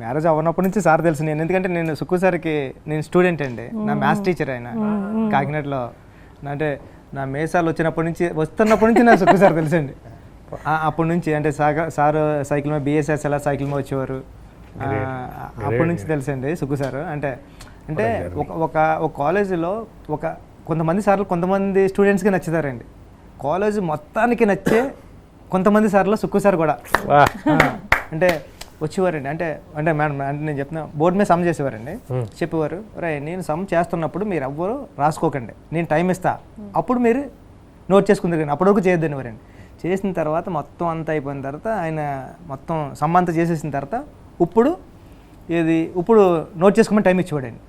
Marriage అవ్వనప్పటి నుంచి sir తెలుసు నేను. ఎందుకంటే నేను సుక్కు సార్కి నేను స్టూడెంట్ అండి. నా మ్యాథ్స్ టీచర్ ఆయన కాకినాడలో. నా- అంటే నా మేసాలు వచ్చినప్పటి నుంచి వస్తున్నప్పటి నుంచి నాకు సుక్కు సార్ తెలుసండి అప్పటి నుంచి అంటే సాగ సార్ సైకిల్ మీద బిఎస్ఎస్ ఎలా సైకిల్ మీద వచ్చేవారు. అప్పటి నుంచి తెలుసండి సుక్కు సార్. అంటే అంటే ఒక ఒక ఒక కాలేజీలో ఒక కొంతమంది సార్లు కొంతమంది స్టూడెంట్స్కి నచ్చుతారండి. కాలేజ్ మొత్తానికి నచ్చే కొంతమంది సార్లు సుక్కు సార్ కూడా. అంటే వచ్చేవారండి. అంటే అంటే మేడం అంటే నేను చెప్తున్నా బోర్డు మీద సమ్ చేసేవారండి. చెప్పేవారు రే నేను సమ్ చేస్తున్నప్పుడు మీరు ఎవ్వరు రాసుకోకండి. నేను టైం ఇస్తా. అప్పుడు మీరు నోట్ చేసుకుందరు కానీ అప్పటివరకు చేయొద్దని వారండి చేసిన తర్వాత మొత్తం అంతా అయిపోయిన తర్వాత ఆయన మొత్తం సమ్ అంతా చేసేసిన తర్వాత ఇప్పుడు ఇది ఇప్పుడు నోట్ చేసుకోమని టైం ఇచ్చేవాడండి.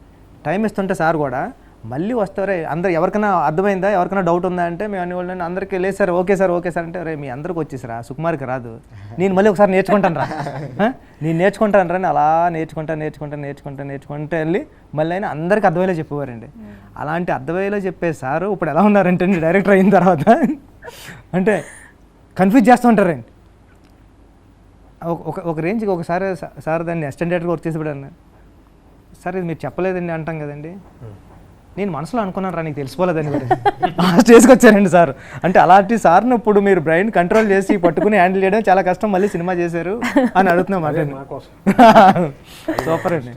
టైం ఇస్తుంటే సార్ కూడా మళ్ళీ వస్తారే? అందరు ఎవరికైనా అర్థమైందా? ఎవరికైనా డౌట్ ఉందా అంటే మేము అన్ని వాళ్ళు అందరికీ లేదు sir okay sir okay sir అంటే రే మీ అందరికి వచ్చేసారా సుకుమార్కి రాదు. నేను మళ్ళీ ఒకసారి నేర్చుకుంటాను రా? నేను నేర్చుకుంటాను రా అలా నేర్చుకుంటా నేర్చుకుంటా నేర్చుకుంటా నేర్చుకుంటా వెళ్ళి మళ్ళీ అయినా అందరికి అర్థమయ్యేలా చెప్పేవారండి. అలాంటి అర్థమయ్యేలా చెప్పే సారు ఇప్పుడు ఎలా ఉన్నారంటే డైరెక్టర్ అయిన తర్వాత అంటే కన్ఫ్యూజ్ చేస్తూ ఉంటారండి. ఒక- ఒక ఒక రేంజ్కి ఒకసారి సార్ దాన్ని అసిస్టెంట్ డైరెక్టర్ వర్క్ అన్న సార్ ఇది మీరు చెప్పలేదండి అంటాం కదండి. నేను మనసులో అనుకున్నాను రా నీకు తెలిసిపోలేదని ఆ స్టేజ్కి వచ్చారండి సార్. అంటే అలాంటి సార్ను ఇప్పుడు మీరు బ్రెయిన్ కంట్రోల్ చేసి పట్టుకుని హ్యాండిల్ చేయడం చాలా కష్టం మళ్ళీ సినిమా చేశారు అని అడుగుతున్నాం అదే సూపర్ అండి.